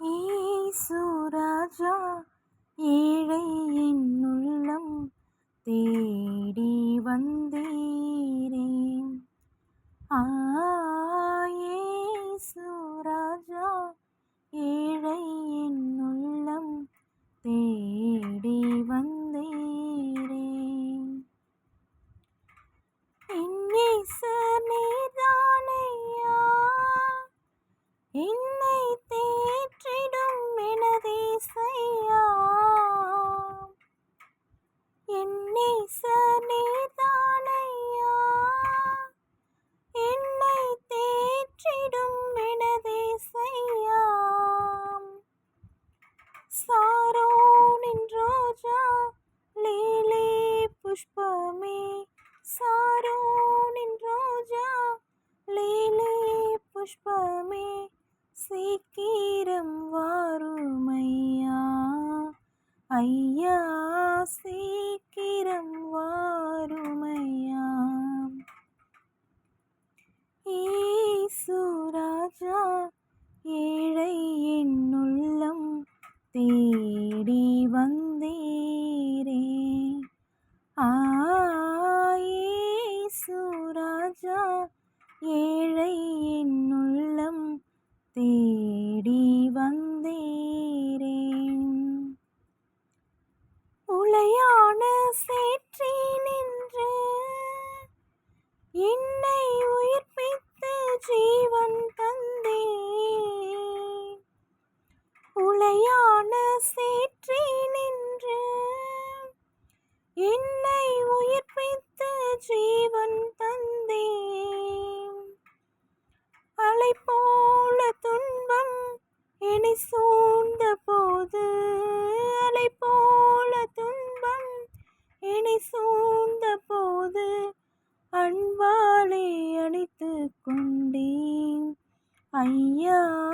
ஏசுராஜா ஏழை புஷ்பமே சீக்கிரம் வாருமையா. ஐயா சீ ஏழை என்னுள்ளம் தேடி வந்தீரே உளையான சேற்றி நின்று என்னை உயிர்ப்பித்து ஜீவன் தந்தே உளையான சேற்றி நின்று என் சூழ்ந்த போது அன்பாலே அணைத்து கொண்டேன். ஐயா